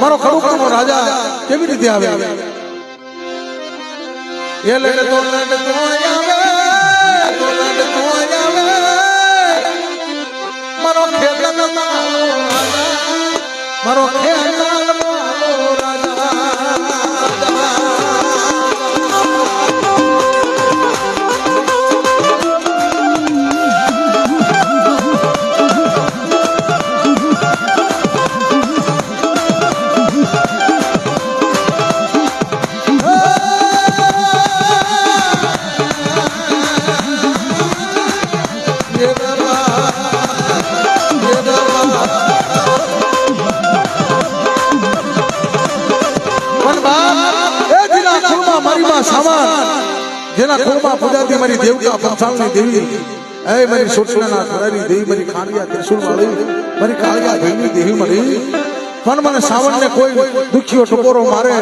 મારો ખડું રાજા કેવી રીતે આવે? મારો ખેલ મારો ખેડ સામાન જેના કુળમાં પૂજાતી મારી દેવતા પંચાલની દેવી. એ મારી સોટલાના ખરારી દેવી, મારી ખાણિયા ત્રિશુલ વાળી મારી કાળિયા દેવી દેવી મારી. પણ મને સાવણ ને કોઈ દુખીઓ ટકોરો મારે.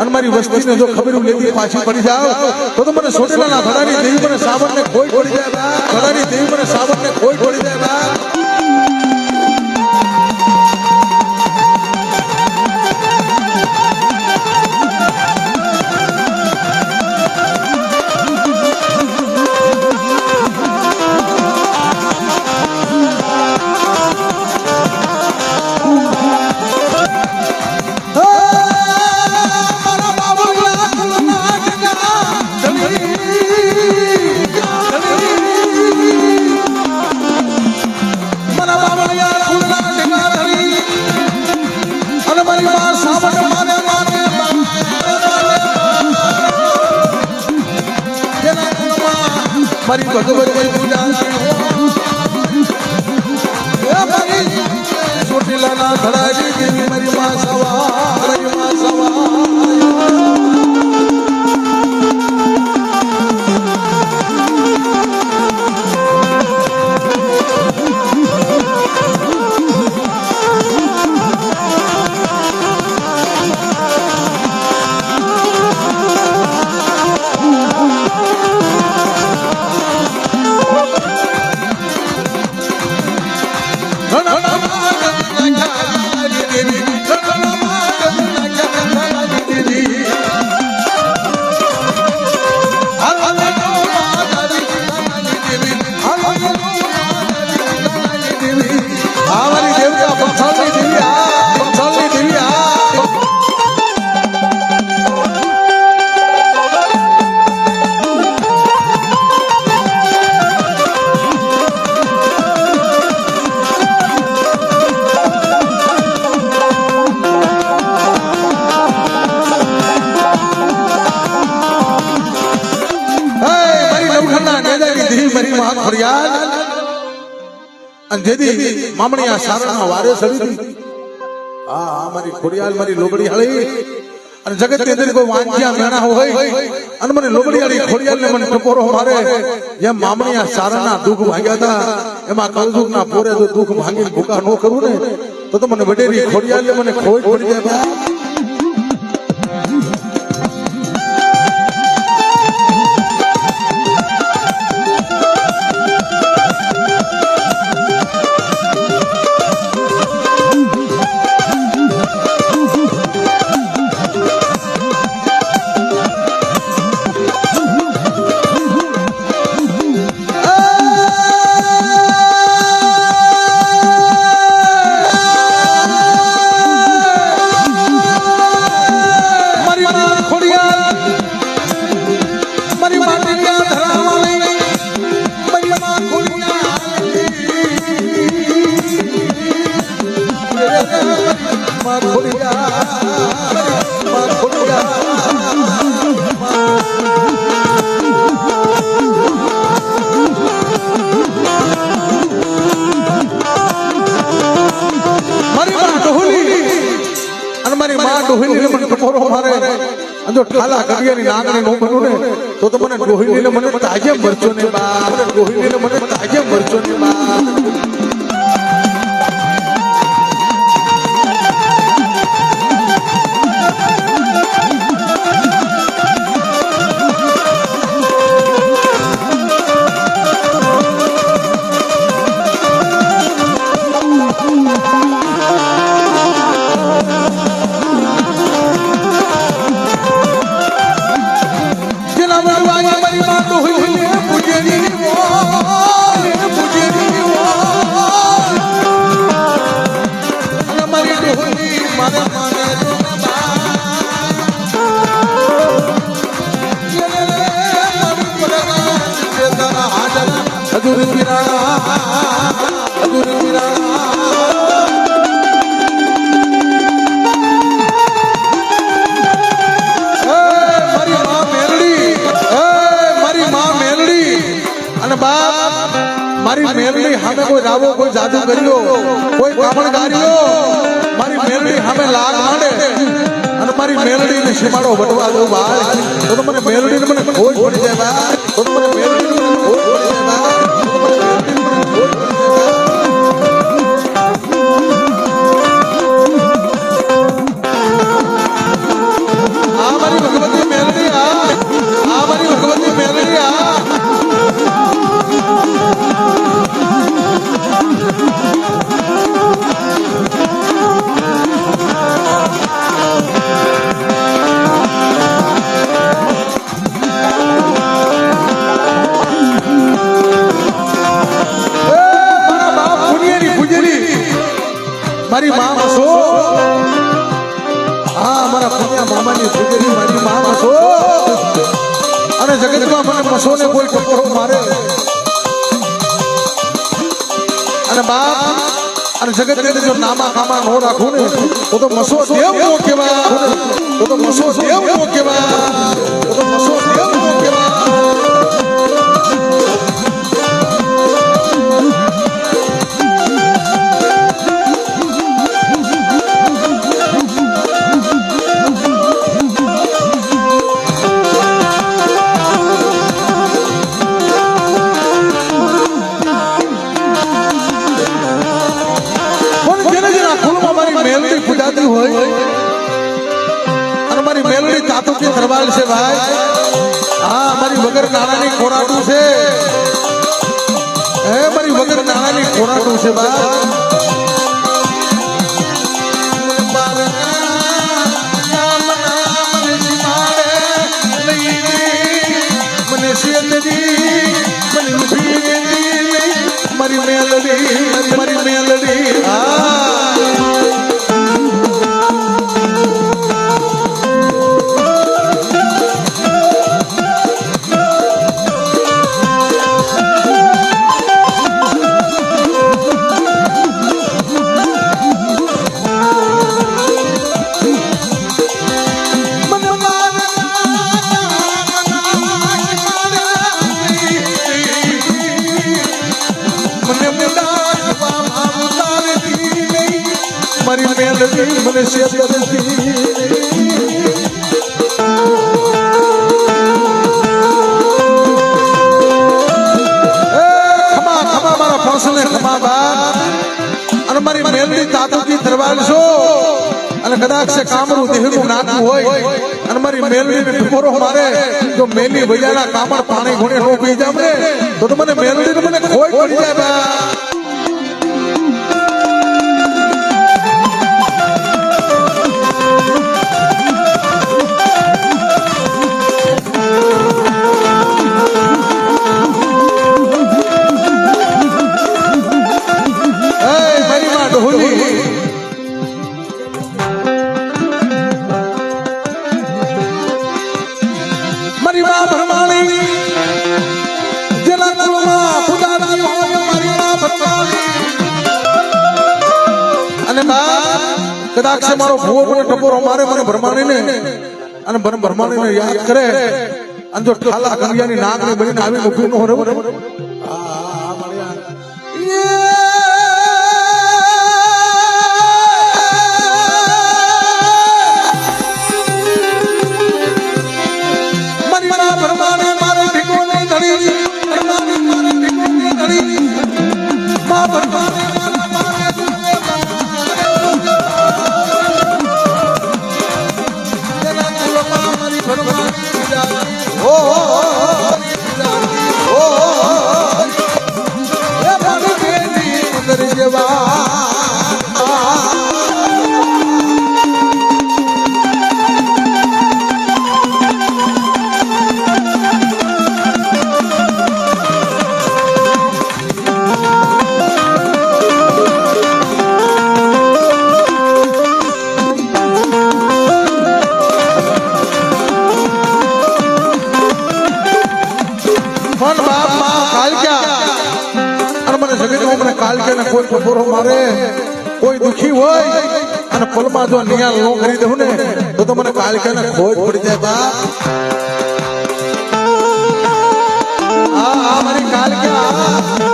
અને મારી વસ્તીને જો ખબર લેતી પાછી પડી જાવ, તો તો મને સોટલાના ખરારી દેવી, મને સાવણ ને કોઈ પડી જાય બા. દેવી, મને સાવણ ને કોઈ પડી જાય મારી ભગવતી પૂજા મારી ચોટીલાના ધડાજી દેવી મારી માં સવા. માં ફરિયાદ. અને જેદી મામણીયા સારણના વારે સડી હા હા, મારી ખોડિયાલ, મારી લોબડી હળી. અને જગતની અંદર કોઈ વાંચ્યા મેણા હોય. અને મને લોબડી હળી ખોડિયાલ ને મને ટપોરો મારે. જેમ મામણીયા સારણના દુઃખ ભાગ્યા હતા, એમાં કલદુખ ના પોરે જો દુઃખ ભાંગીને ભૂકા ન કરું ને, તો તો મને વડેરી ખોડિયાલ ને મને ખોટ પડી જાય ઠાલા કડિયાની નાગણી નો બનું ને, તો તો મને ગોહિલીને મને તાજે મરચો ને બા ડોહલી મને તાજે મરચો ને બા મારી મેલની સામે કોઈ રાવો કોઈ જાદુ કર્યો કોઈ કામણ ગાર્યો મારી મેલની લાગ માંડે અને મારી મેલડીને સીમાડો વટવા દઉં ભાઈ તો મને મેલડીને મને ખોજ પડી જાય ભાઈ મને મસોને કોઈ ટકોરો મારે. અને બાપ અને જગતની અંદર જો નામા કામા નો રાખું ને, તો તો મસો દેવ નો કહેવાય. તો તો મસો દેવ નો કહેવાય. તો તો મસો દેવ તાતુકી દરબાર છે ભાઈ. હા મારી વગર નાણાની ખોરાટું છે. હે મારી વગર નાણાની ખોરાટું છે ભાઈ. મને શેતરી મને મેલડી મને ખમા ખમા, મારા મેલડી તાતુકી દરબાર છો. અને કદાચ કામરું દેહનું નાતું હોય. અને મારી મેલની ને મારે. જો મેલની વજાના કામણ પાણી ઘોડે નો પી જામ તો મને મેલની મને ખોઈ પડી જાય કદાચ મારો ભૂવો મને ટપોરો મારે, મને ભરમાની ને અને મને ભરમાની ને યાદ કરે. અને જો ઠાલા કરિયાની નાગ ને બનીને આવી મૂકી નો રહે. કોઈ મારે, કોઈ દુખી હોય અને પલમાં જો નિયાલ નો કરી દઉં ને, તો તો મને કાલક્યા ને ખોજ પડી જાય બા આ મારી કાલક્યા